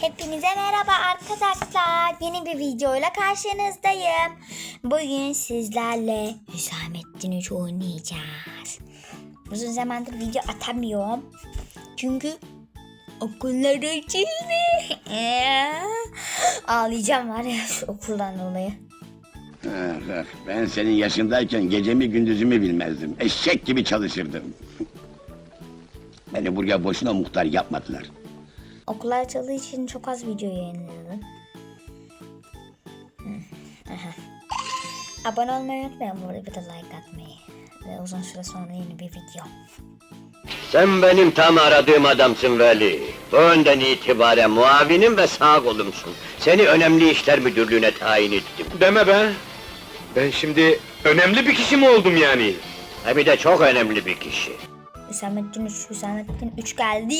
Hepinize merhaba arkadaşlar. Yeni bir videoyla karşınızdayım. Bugün sizlerle Hüsamettin 3 oynayacağız. Uzun zamandır video atamıyorum. Çünkü okullar açıldı. Ağlayacağım var ya okuldan dolayı. Ah, ah, Ben senin yaşındayken gecemi gündüzümü bilmezdim. Eşek gibi çalışırdım. Beni buraya boşuna muhtar yapmadılar. Okullar açıldığı için çok az video aha. Abone olmayı unutmayın bu arada bir de like atmayı. Ve uzun süre sonra yeni bir video. Sen benim tam aradığım adamsın Veli. Bu önden itibaren muavinim ve sağ kolumsun. Seni önemli işler müdürlüğüne tayin ettim. Deme be. Ben şimdi önemli bir kişi mi oldum yani? Hem de çok önemli bir kişi. Hüsamettin 3, Hüsamettin 3 geldi.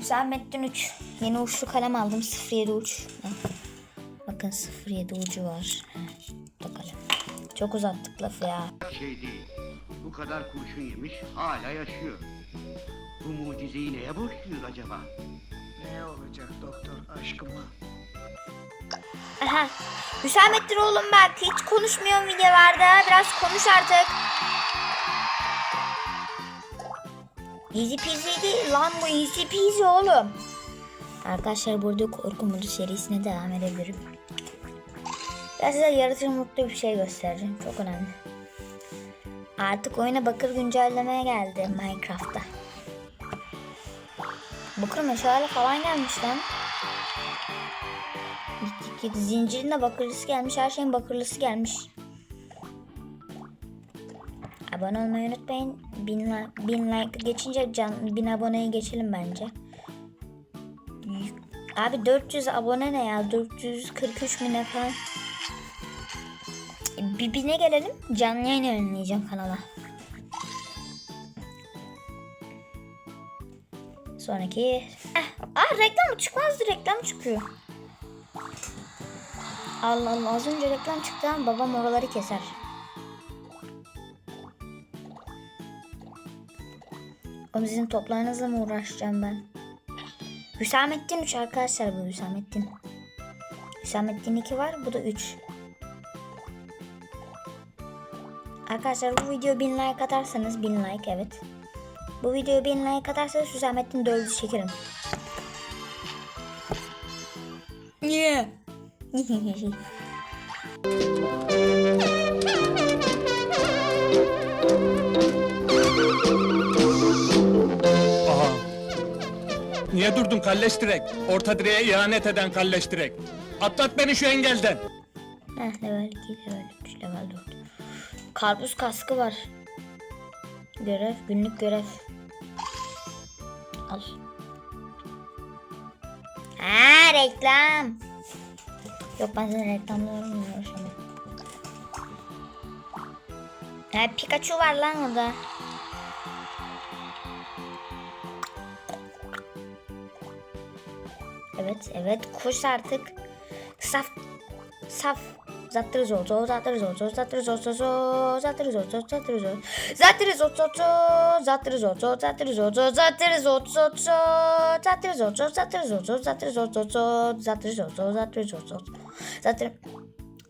Hüsamettin 3. Yeni uçlu kalem aldım 07 uç. Bakın 07 ucu var. Da kalem. Çok uzattık lafı ya. Şey değil. Bu kadar kurşun yemiş hala yaşıyor. Bu mucizeyi neye borçluyuz acaba? Ne olacak doktor aşkıma? Aha. Hüsamettin oğlum bak hiç konuşmuyorum videolarda. Biraz konuş artık. Easy peasy değil lan bu easy peasy oğlum. Arkadaşlar burada korku modu serisine devam edebilirim. Ben size yaratıcı mutlu bir şey göstereceğim. Çok önemli. Artık oyuna bakır güncellemeye geldi Minecraft'ta. Bakır meşale falan gelmiş lan. Gittik git zincirin de bakırlısı gelmiş. Her şeyin bakırlısı gelmiş. Abone olmayı unutmayın. Bin, li- bin like geçince can, bin aboneye geçelim bence. Abi 400 abone ne ya? 443 bin falan. Bir bine gelelim. Canlı yayın yayınlayacağım kanala. Sonraki... Eh, ah reklam çıkmazdı reklam çıkıyor. Allah Allah az önce reklam çıktı babam oraları keser. Oğlum sizin toplarınızla mı uğraşacağım ben? Hüsamettin 3 arkadaşlar bu Hüsamettin. Hüsamettin 2 var bu da 3. Arkadaşlar bu video 1000 like atarsanız 1000 like evet. Bu videoya 1000 like atarsanız Hüsamettin 4'ü çekerim. Yeah. Niye durdun kalleş direk? Orta direğe ihanet eden kalleş direk. Atlat beni şu engelden. Heh, level 2, level 3, level 4. Karpuz kaskı var. Görev, günlük görev. Al. Ha reklam. Yok ben senin reklamlarını uğraşamam. Ha Pikachu var lan orada. Evet evet koş artık. Saf. Saf. Zattır zor zor zattır zor zor zattır zor zor zor zattır zor zor zattır zor zattır zor zor zor zattır zor zor zattır zor zor zattır zor zor zor zattır zor zor zattır zor zor zattır zor zor zor zattır zor zor zattır zor zor zattır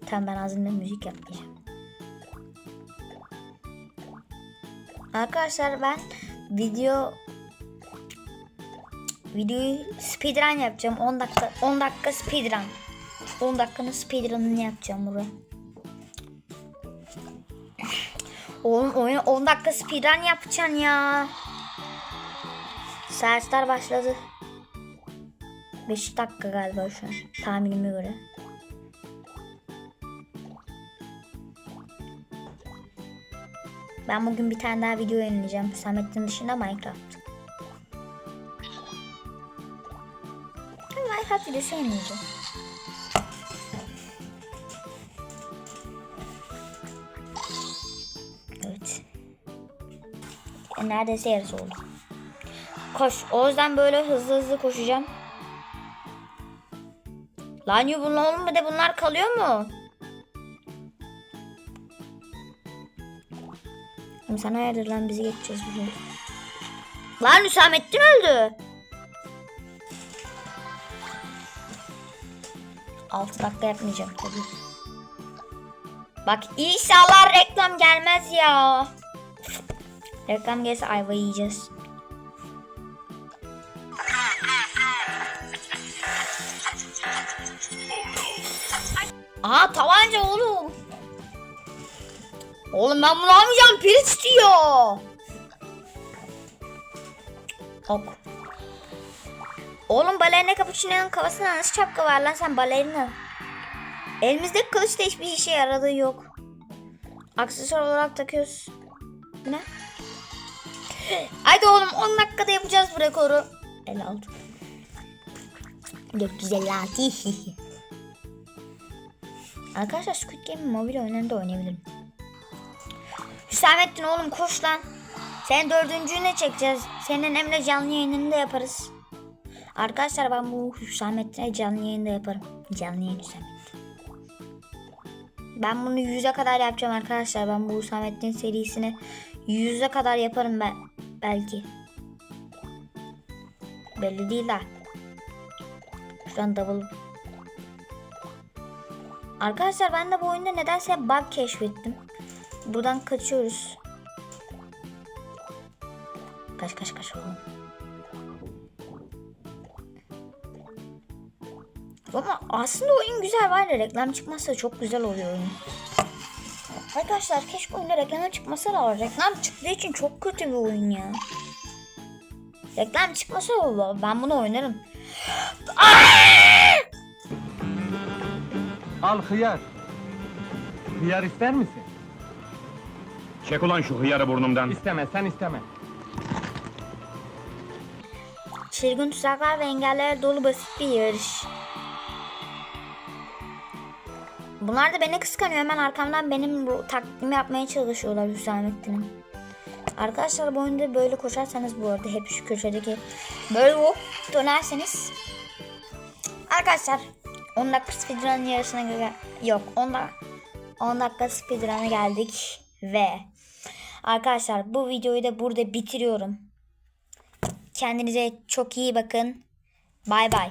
Tamam ben ağzımda müzik yapmayacağım. Arkadaşlar ben video videoyu speedrun yapacağım. 10 dakika 10 dakika speedrun. 10 dakikanın speedrun'ını yapacağım buraya. Oğlum oyun 10 dakika speedrun yapacaksın ya. Saatler başladı. 5 dakika galiba şu an tahminime göre. Ben bugün bir tane daha video yayınlayacağım. Samet'in dışında Minecraft. Minecraft videosu yayınlayacağım. Evet. Neredeyse yarısı oldu. Koş. O yüzden böyle hızlı hızlı koşacağım. Lan yu bunlar oğlum bir de bunlar kalıyor mu? Sen hayırdır lan bizi geçeceğiz bugün. Lan Hüsamettin öldü. 6 dakika yapmayacağım tabii. Bak inşallah reklam gelmez ya. Reklam gelse ayva yiyeceğiz. Aa tabanca oğlum. Oğlum ben bunu almayacağım. Pil istiyor. Ok. Oğlum balerina cappuccino'nun kafasında nasıl şapka var lan sen balerina. Elimizdeki kılıç da hiçbir işe yaradığı yok. Aksesuar olarak takıyoruz. Ne? Haydi oğlum 10 dakikada yapacağız bu rekoru. 56. 456. Arkadaşlar Squid Game mobil oyunlarında oynayabilirim. Hüsamettin oğlum koş lan. Senin dördüncüğüne çekeceğiz. Senin Emre canlı yayınını da yaparız. Arkadaşlar ben bu Hüsamettin'e canlı yayında yaparım. Canlı yayın Hüsamettin. Ben bunu yüze kadar yapacağım arkadaşlar. Ben bu Hüsamettin serisini yüze kadar yaparım ben. Belki. Belli değil de. Şuradan double. Arkadaşlar ben de bu oyunda nedense bug keşfettim. Buradan kaçıyoruz. Kaç kaç kaç oğlum. Ama aslında oyun güzel var ya reklam çıkmazsa çok güzel oluyor oyun. Arkadaşlar keşke oyunda reklam çıkmasa da reklam çıktığı için çok kötü bir oyun ya. Reklam çıkmasa olur ben bunu oynarım. Al hıyar. Hıyar ister misin? Çek ulan şu hıyarı burnumdan. İsteme, sen isteme. Çılgın tuzaklar ve engellerle dolu basit bir yarış. Bunlar da beni kıskanıyor. Hemen arkamdan benim bu taklidimi yapmaya çalışıyorlar Hüsamettin'in. Arkadaşlar bu oyunda böyle koşarsanız bu arada hep şu köşedeki böyle hop dönerseniz Arkadaşlar 10 dakika speedrun yarısına göre yok 10 da 10 dakika speedrun'a geldik ve Arkadaşlar bu videoyu da burada bitiriyorum. Kendinize çok iyi bakın. Bay bay.